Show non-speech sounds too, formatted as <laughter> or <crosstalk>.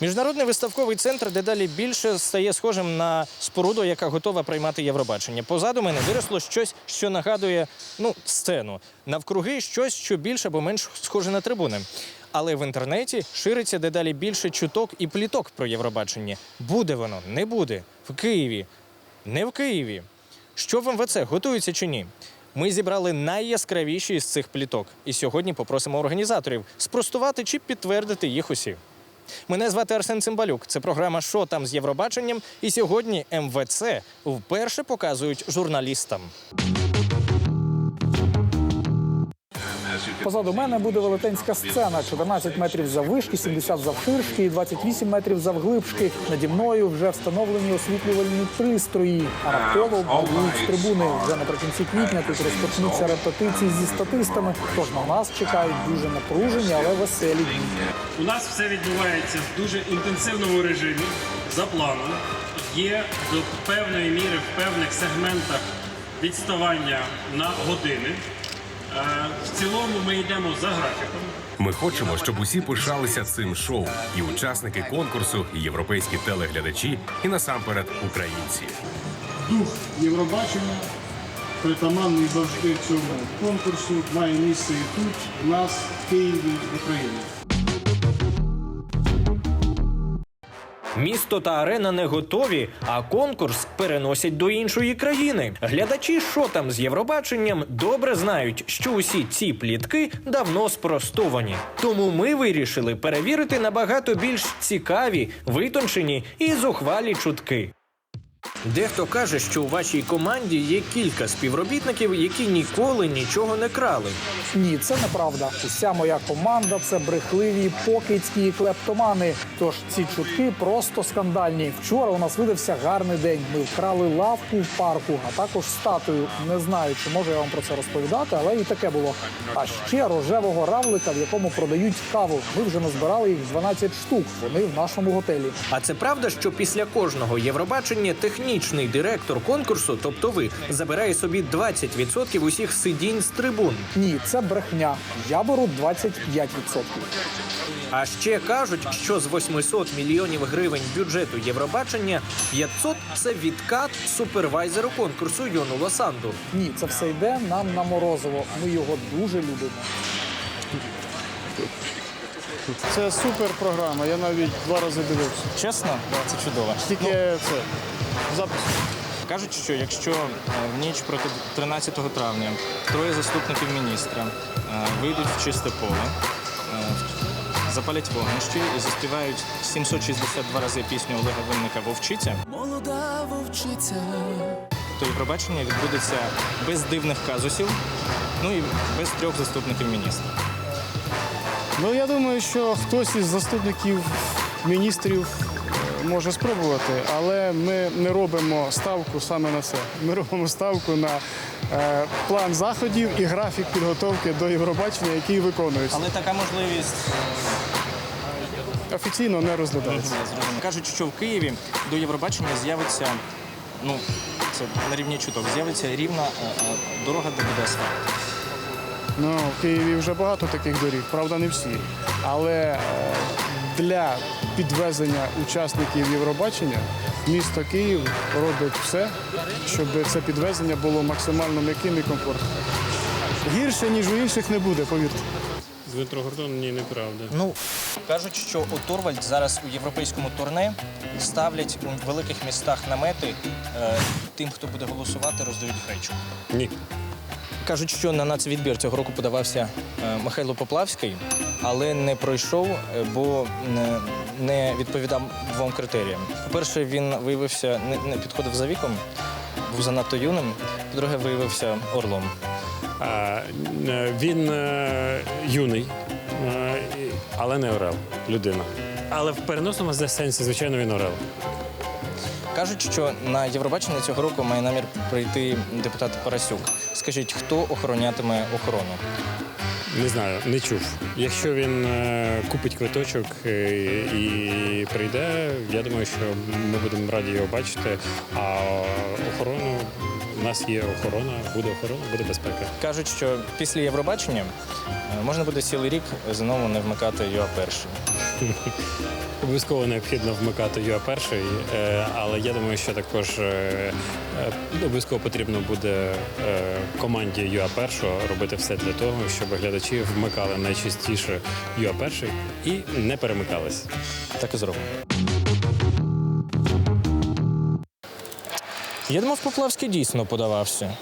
Міжнародний виставковий центр дедалі більше стає схожим на споруду, яка готова приймати Євробачення. Позаду мене виросло щось, що нагадує ну, сцену. Навкруги щось, що більш або менш схоже на трибуни. Але в інтернеті шириться дедалі більше чуток і пліток про Євробачення. Буде воно, не буде. В Києві, не в Києві. Що в МВЦ готується чи ні? Ми зібрали найяскравіші з цих пліток. І сьогодні попросимо організаторів спростувати чи підтвердити їх усі. Мене звати Арсен Цимбалюк. Це програма Що там з Євробаченням? І сьогодні МВЦ вперше показують журналістам. Позаду мене буде велетенська сцена, 14 метрів заввишки, 70 завширшки і 28 метрів завглибшки. Наді мною вже встановлені освітлювальні пристрої, а навколо будують трибуни. Вже наприкінці квітня тут розпочнуться репетиції зі статистами. Тож на нас чекають дуже напружені, але веселі дні. У нас все відбувається в дуже інтенсивному режимі за планом. Є до певної міри в певних сегментах відставання на години. В цілому ми йдемо за графіком. Ми хочемо, щоб усі пишалися цим шоу, і учасники конкурсу, і європейські телеглядачі, і насамперед українці. дух Євробачення, притаманний завжди цьому конкурсу, має місце і тут, в нас, в Києві, в Україні. Місто та арена не готові, а конкурс переносять до іншої країни. Глядачі, що там з Євробаченням, добре знають, що усі ці плітки давно спростовані. Тому ми вирішили перевірити набагато більш цікаві, витончені і зухвалі чутки. Дехто каже, що у вашій команді є кілька співробітників, які ніколи нічого не крали. Ні, це неправда. Уся моя команда це брехливі покидькі і клептомани. Тож ці чутки просто скандальні. Вчора у нас видався гарний день. Ми вкрали лавку в парку, а також статую. Не знаю, чи можу я вам про це розповідати, але і таке було. А ще рожевого равлика, в якому продають каву. Ми вже назбирали їх 12 штук. Вони в нашому готелі. А це правда, що після кожного Євробачення технічний директор конкурсу, тобто ви, забирає собі 20% усіх сидінь з трибун. Ні, це брехня. Я беру 25%. А ще кажуть, що з 800 мільйонів гривень бюджету Євробачення 500 – це відкат супервайзеру конкурсу Йону Лосанду. Ні, це все йде нам на морозиво. Ми його дуже любимо. Це супер програма, я навіть два рази дивився. Чесно, це чудово. Тільки це запис. Кажуть, що якщо е, в ніч проти 13 травня троє заступників міністра е, вийдуть в чисте поле, е, запалять вогнище і заспівають 762 рази пісню Олега Винника Вовчиця. Молода вовчиця. То Євробачення відбудеться без дивних казусів, ну і без трьох заступників міністра. Ну я думаю, що хтось із заступників міністрів може спробувати, але ми не робимо ставку саме на це. Ми робимо ставку на е, план заходів і графік підготовки до Євробачення, який виконується. Але така можливість Офіційно не розглядається. Кажуть, що в Києві до Євробачення з'явиться, ну це на рівні чуток, з'явиться рівна е, е, дорога, де буде. Ну, в Києві вже багато таких доріг, правда, не всі. Але е, для підвезення учасників Євробачення місто Київ робить все, щоб це підвезення було максимально м'яким і комфортним. Гірше, ніж у інших, не буде, повірте. Дмитро Гордон, ні, неправда. Ну кажуть, що у Торвальд зараз у європейському турне ставлять у великих містах намети. Е, тим, хто буде голосувати, роздають гречку. Ні. Кажуть, що на нацвідбір цього року подавався е, Михайло Поплавський, але не пройшов, е, бо не, не відповідав двом критеріям. По-перше, він виявився не, підходив за віком, був занадто юним. По-друге, виявився орлом. А, е, Він е, юний, е, але не орел, людина. Але в переносному сенсі, звичайно, він орел. Кажуть, що на Євробачення цього року має намір прийти депутат Парасюк. Скажіть, хто охоронятиме охорону? Не знаю, не чув. Якщо він е, купить квиточок е, і прийде, я думаю, що ми будемо раді його бачити. А охорону у нас є охорона, буде охорона, буде безпека. Кажуть, що після Євробачення е, можна буде цілий рік знову не вмикати ЮА перший. <laughs> Обов'язково необхідно вмикати ЮА перший, е, але я думаю, що також е, е, обов'язково потрібно буде команді ЮА першого робити все для того, щоб глядачі вмикали найчастіше ЮА перший і не перемикались. Так і зробимо. Я думав, Поплавський дійсно подавався.